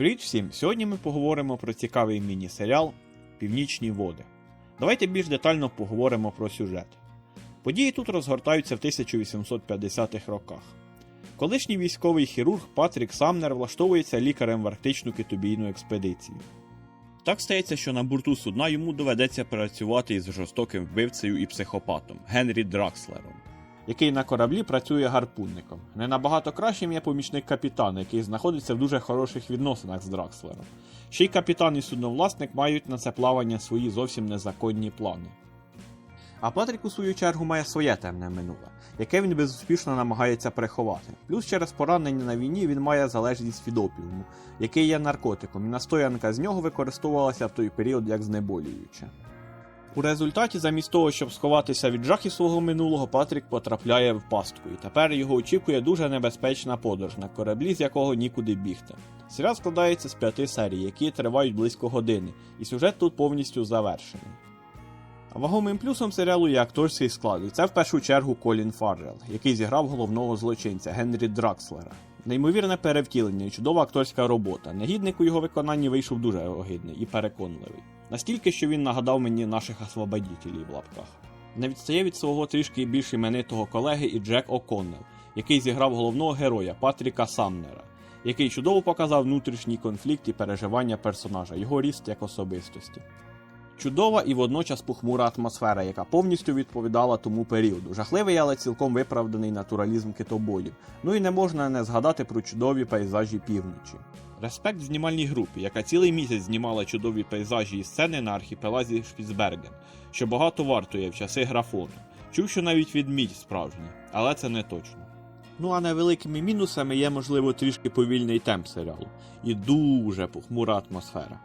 Привіт всім! Сьогодні ми поговоримо про цікавий міні-серіал Північні води. Давайте більш детально поговоримо про сюжет. Події тут розгортаються в 1850-х роках. Колишній військовий хірург Патрік Самнер влаштовується лікарем в арктичну китобійну експедицію. Так стається, що на борту судна йому доведеться працювати із жорстоким вбивцею і психопатом Генрі Дракслером, який на кораблі працює гарпунником. Не набагато кращим є помічник капітана, який знаходиться в дуже хороших відносинах з Дракслером. Ще й капітан і судновласник мають на це плавання свої зовсім незаконні плани. А Патрік, у свою чергу, має своє темне минуле, яке він безуспішно намагається приховати. Плюс через поранення на війні він має залежність від опіуму, який є наркотиком, і настоянка з нього використовувалася в той період як знеболююче. У результаті, замість того, щоб сховатися від жахів свого минулого, Патрік потрапляє в пастку, і тепер його очікує дуже небезпечна подорож на кораблі, з якого нікуди бігти. Серіал складається з п'яти серій, які тривають близько години, і сюжет тут повністю завершений. Вагомим плюсом серіалу є акторський склад, і це в першу чергу Колін Фаррелл, який зіграв головного злочинця Генрі Дракслера. Неймовірне перевтілення і чудова акторська робота. Негідник у його виконанні вийшов дуже огидний і переконливий. Настільки, що він нагадав мені наших освободітелів в лапках. Не відстає від свого трішки більш іменитого колеги і Джек О'Коннелл, який зіграв головного героя Патріка Самнера, який чудово показав внутрішній конфлікт і переживання персонажа, його ріст як особистості. Чудова і водночас похмура атмосфера, яка повністю відповідала тому періоду. Жахливий, але цілком виправданий натуралізм китобоїв. Ну і не можна не згадати про чудові пейзажі півночі. Респект знімальній групі, яка цілий місяць знімала чудові пейзажі і сцени на архіпелазі Шпіцберген, що багато вартує в часи графону. Чув, що навіть відмідь справжній, але це не точно. Ну а невеликими мінусами є, можливо, трішки повільний темп серіалу і дуже похмура атмосфера.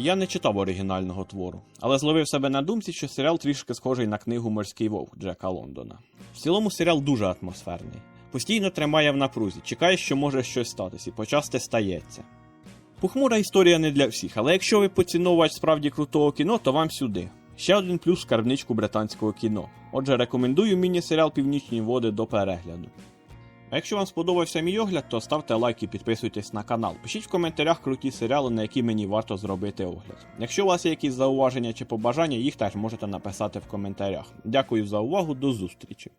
Я не читав оригінального твору, але зловив себе на думці, що серіал трішки схожий на книгу Морський вовк Джека Лондона. В цілому серіал дуже атмосферний. Постійно тримає в напрузі, чекає, що може щось статися, і почасти стається. Похмура історія не для всіх, але якщо ви поціновувач справді крутого кіно, то вам сюди. Ще один плюс скарбничку британського кіно. Отже, рекомендую міні-серіал Північні води до перегляду. А якщо вам сподобався мій огляд, то ставте лайк і підписуйтесь на канал. Пишіть в коментарях круті серіали, на які мені варто зробити огляд. Якщо у вас є якісь зауваження чи побажання, їх теж можете написати в коментарях. Дякую за увагу, до зустрічі!